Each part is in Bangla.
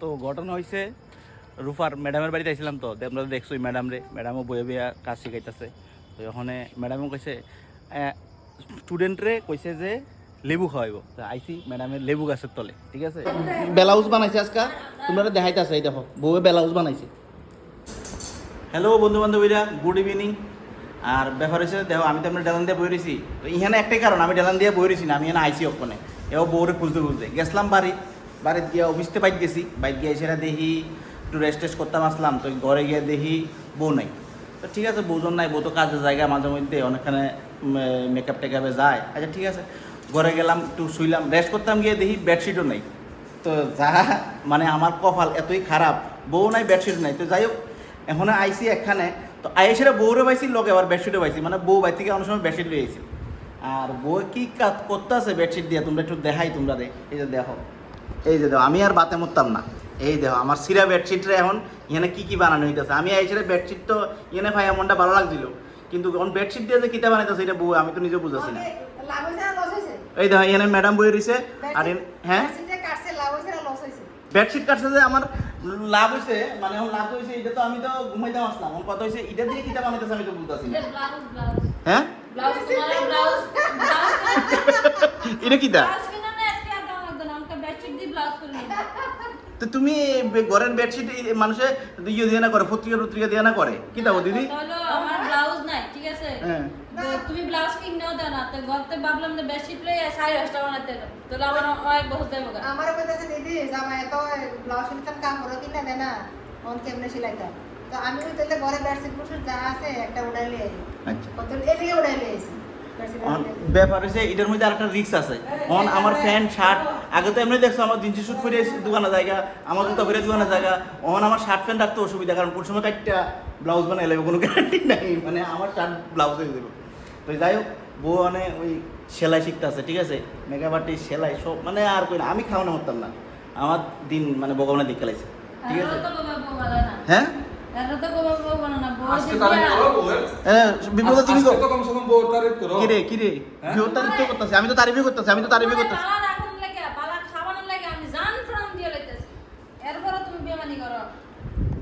তো ঘটনা হয়েছে রুফার ম্যাডামের বাড়িতে আইছিলাম তো আমরা দেখছ ম্যাডাম রে ম্যাডামও বয়ে বইয়া কাজ শিখাইতেছে। তো ওখানে ম্যাডামও কইছে স্টুডেন্টরে কইছে যে লেবু খাওয়াইব। তো আইসি ম্যাডামের লেবু গাছের তলে ঠিক আছে? ব্লাউজ বানাইছে আজকা তোমরা দেখাইতেছে এই দেখো বউয়ে ব্লাউজ বানাইছে। হ্যালো বন্ধু বান্ধবীরা গুড ইভিনিং আর ব্যাপার হয়েছে দেখো আমি তো আপনার ডেলান দিয়ে বই রয়েছি তো ইখানে একটাই কারণ আমি ডেলান দিয়ে বই রয়েছি না আমি এখানে আইসি ওখানে এও বউরে খুঁজতে খুঁজতে গেছিলাম বাড়ি। বাড়িতে গিয়ে অফিসতে বাইক গেছি বাইক গিয়ে সেটা দেখি একটু রেস্ট টেস্ট করতাম, আসলাম। তো ঘরে গিয়ে দেখি বউ নাই। তো ঠিক আছে, বউজন নাই, বউ তো কাজের জায়গা মাঝে মধ্যে অনেকখানে মেকআপ টেকআপে যায়। আচ্ছা ঠিক আছে, ঘরে গেলাম, একটু শুইলাম রেস্ট করতাম গিয়ে দেখি বেডশিটও নাই। তো যা মানে আমার কপাল এতই খারাপ, বউ নাই বেডশিট নাই। তো যাই হোক, এখন আইসি এখানে তো আইসিরা বউরে পাইছি লগে আবার বেডশিটও পাইছি। মানে বউ বাই থেকে অনেক সময় বেডশিট আইছি। আর বউ কি কাজ করতে আছে বেডশিট দিয়ে, তোমরা একটু দেখাই, তোমরা দেখ এই যে দেখো। এই যে দেখো আমি আর বাতে মরতাম না। এই দেখো আমার সিরা বেডশিটরে এখন এখানে কি কি বানানো হইতেছে? আমি আইসিরা বেডশিট তো এনে ভাই এমনটা ভালো লাগছিল। কিন্তু এখন বেডশিট দিয়ে যে কিতা বানাইতেছে এটা বউ আমি তো নিজে বুঝাচ্ছি না। এই দেখো এখানে ম্যাডাম বই রয়েছে আর হ্যাঁ? বেডশিট কাটছে যে আমার লাভ হয়েছে মানে এখন লাভ হয়েছে এটা তো আমি তো ঘুমাইতে আসলাম। এখন কথা হয়েছে এটা দিয়ে কিতা বানাইতেছে আমি তো বুঝতেছি না। হ্যাঁ? এটা কিতা ব্লাউজ কিনা না একটা দাম লাগবে না আমাকে বেডশিট দিয়ে ব্লাউজ করে নিন তো তুমি ঘরের বেডশিট মানুষে ইয়ে দিয়ে না করে পত্রিকা পত্রিকা দিয়ে না করে? কিতা ও দিদি? হলো আমার ব্লাউজ নাই ঠিক আছে? হ্যাঁ। তুমি ব্লাউজ কিনেও দাও না তো ঘরতে ভাবলাম যে বেডশিট লই সাড়ে দশটা বানাতে তো আমার অনেক বহুত দেবো গা। আমার কইতাছে দিদি জামা এত ব্লাউজ সিলতাম কাম করো কিনা দেয় না অন কেমনে সিলাইতাম তো আমি ওই তাহলে ঘরে বেডশিট বুশিট যা আছে একটা উড়াই লিয়ে আচ্ছা। কত এদিকে উড়াই লিয়ে ব্যাপার হয়েছে এটার মধ্যে আরেকটা রিক্স আছে। অন আমার প্যান্ট শার্ট আগে তো এমনি দেখছ আমার জিন্সি শুট ফিরে দোকানে জায়গা আমার জুতো ফিরে দোকানে জায়গা অন আমার শার্ট প্যান্ট রাখতে অসুবিধা কারণ কোন সময় একটা ব্লাউজ বানাই লাগবে কোনো গ্যারান্টি নাই মানে আমার শার্ট ব্লাউজ হয়ে যাবে তো যাই হোক বউ মানে ওই সেলাই শিখতে আছে ঠিক আছে? মেকআপ আর্টিস্ট সেলাই সব মানে আর কই না আমি খাওয়ানো হতাম না। আমার দিন মানে ভগবানের দিক খেলাইছে ঠিক আছে? তো বাবা বউ ভালো না হ্যাঁ করো? হ্যাঁ করো। কিরে কিরে? আমি তো তারিফই করতেছি আমি তো তারিফই করতেছি পালা রাখুন লাগে পালা খাওয়ানোর লাগে আমি জান ফ্রাম দিয়ে লইতেছি এরপরে তুমি বেমানি করো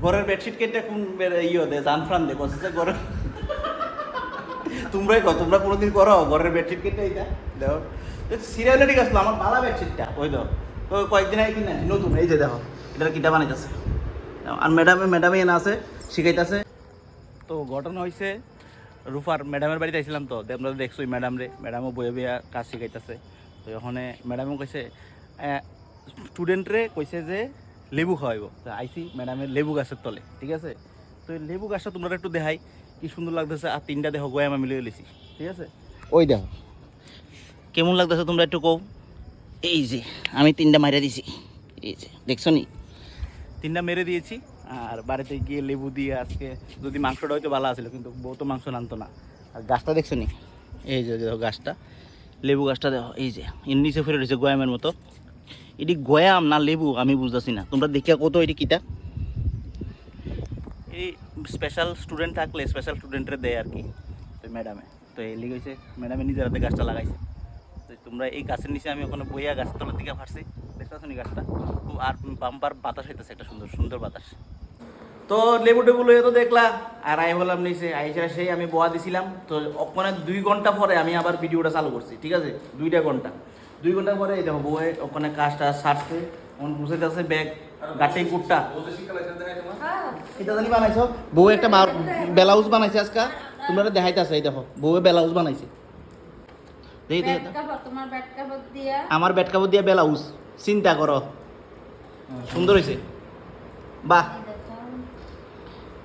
ঘরের বেডশিট কেটে কোন ইয়ে দে, জান ফ্রান দে কসে ঘরের তোমরাই কর, তোমরা কোনোদিন করো, ঘরের বেডশিট কেটে এইটা দেখো সিরিয়ালে ঠিক আসলো, আমার ভালো বেডশিটটা ওই তো। কয়েকদিন আগে কিনে নতুন, এই যে দেখো, এটার কিটা বানাইতেছে। আর ম্যাডামে ম্যাডামে এনে আছে, শিখাইতেছে। তো ঘটনা হয়েছে রুফার ম্যাডামের বাড়িতে আইছিলাম তো আমরা দেখছ ম্যাডাম রে ম্যাডামও বয়ে বইয়া কাজ শিখাইতেছে। তো ওখানে ম্যাডামও কইছে স্টুডেন্টরে কইছে যে লেবু খাওয়াইব। তো আইসি ম্যাডামের লেবু গাছের তলে ঠিক আছে? তো এই লেবু গাছটা তোমরা একটু দেখাই কি সুন্দর লাগতেছে আর তিনটা দেখো গোয়ামা মিলিয়ে লিছি ঠিক আছে? ওই দেখো। কেমন লাগতেছে তোমরা একটু কও? এই যে আমি তিনটা মারিয়া দিছি। এই যে দেখছ নি? তিনটা মেরে দিয়েছি আর বাড়িতে গিয়ে লেবু দিয়ে আজকে যদি মাংসটা হয়তো ভালো আছিল কিন্তু বউ তো মাংস নানতো না। আর গাছটা দেখছ নি? এই যে দেখো গাছটা। লেবু গাছটা দেখো এই যে এর নিচে ফিরে রয়েছে গোয়ামের মতো। এটি গয়াম না লেবু, আমি বুঝতেছি না। তোমরা দেখিয়া কত এটি কিতা এই স্পেশাল স্টুডেন্ট থাকলে স্পেশাল স্টুডেন্টের দেয় আর কি তো ম্যাডামে তো এই লিগে হয়েছে ম্যাডামে নিজের হাতে গাছটা লাগাইছে। তো তোমরা এই গাছের নিচে আমি ওখানে বইয়া গাছের তলার দিকে ফাটছি দেখতে নি গাছটা? খুব আর বাম্পার বাতাস হইতেছে, একটা সুন্দর সুন্দর বাতাস। তো লেবু টেবু লইয়ে তো দেখলা আর আই বললাম নিচে। আইসা সেই আমি বোয়া দিছিলাম। তো ওখানে দুই ঘণ্টা পরে আমি আবার ভিডিওটা চালু করছি, ঠিক আছে? দুইটা ঘণ্টা। দুই ঘণ্টা পরে এই দেখো বউয়ে ওখানে কাজটা সারছে বুঝাইতে আছে ব্যাগ গাটে কুটটা। বউ? এটা জানি বানাইছো? বউ একটা ব্লাউজ বানাইছে আজকা। তোমরা দেখাইতেছে এই দেখো বউয়ে ব্লাউজ বানাইছে। আমার ব্যাট কাপড় দিয়ে ব্লাউজ চিন্তা করো। সুন্দর হয়েছে বাহ।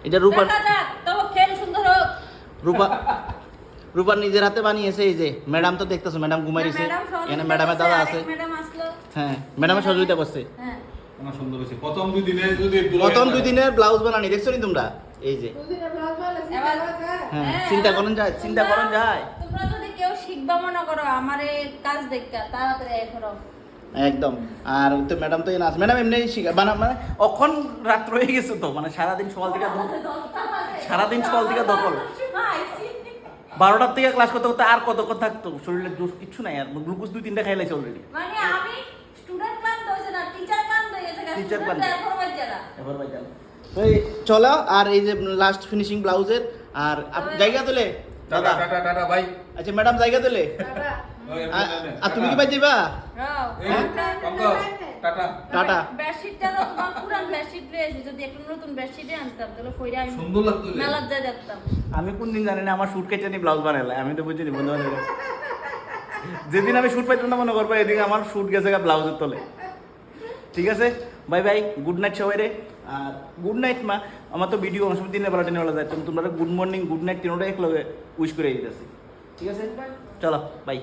এটা রূপার দেখা রূপা রূপার নিজের হাতে বানিয়েছে এই যে ম্যাডাম তো দেখতেছো ম্যাডাম ঘুমাই দিছে এখানে ম্যাডামের দাদা আছে। হ্যাঁ ম্যাডামের সহযোগিতা করছে। হ্যাঁ। আমার সুন্দর হয়েছে। প্রথম দুই দিনে যদি প্রথম দুই দিনের ব্লাউজ বানানি দেখছ নি তোমরা? এই যে। হ্যাঁ হ্যাঁ, চিন্তা করুন যায় চিন্তা করুন যায়। তোমরা যদি কেউ শিখবা মনে করো আমার কাজ দেখা তাড়াতাড়ি করো একদম। আর তো ম্যাডাম তো ম্যাডাম এমনি শিখা মানে মানে অখন রাত্র হয়ে গেছে তো মানে সারাদিন সকাল থেকে সারাদিন সকাল থেকে দখল বারোটার থেকে ক্লাস করতে করতে আর কতক্ষণ থাকতো? শরীরের জোশ কিচ্ছু নাই আর গ্লুকোজ দুই তিনটা খাইলাইছে অলরেডি মানে আমি স্টুডেন্ট ক্লান্ত হয়েছে না টিচার ক্লান্ত হয়ে গেছে ফিউচার প্ল্যান এরপর বাচ্চারা এবার ভাই চলো এই চলো আর এই যে লাস্ট ফিনিশিং ব্লাউজের আর জায়গা তোলে। দাদা। টাটা টাটা বাই আচ্ছা ম্যাডাম জায়গা তোলে। আর- আর তুমি কি পাই যাবা অঙ্কল টাটা। টাটা। বেডশিটটা তো তোমার পুরান বেডশিট রয়েছে যদি একটা নতুন বেডশিটে আনতাম তাহলে কইরা আমি সুন্দর লাগতো রে। মেলার দেখতাম। আমি কোন দিন জানি না আমার শুট কেটে নিয়ে ব্লাউজ বানাইলে। আমি তো বুঝিনি বন্ধু বান্ধব যেদিন আমি শুট পাইতাম না মনে করব এদিকে আমার শুট গেছে ব্লাউজের তলে। ঠিক আছে? বাই বাই গুড নাইট সবাই রে। আর গুড নাইট মা আমার তো ভিডিও অনেক সময় দিনের বেলা টেনে বেলা যায় তোমরা গুড মর্নিং গুড নাইট তিনটা এক লগে উইশ করে দিতেছি। ঠিক আছে? চলো বাই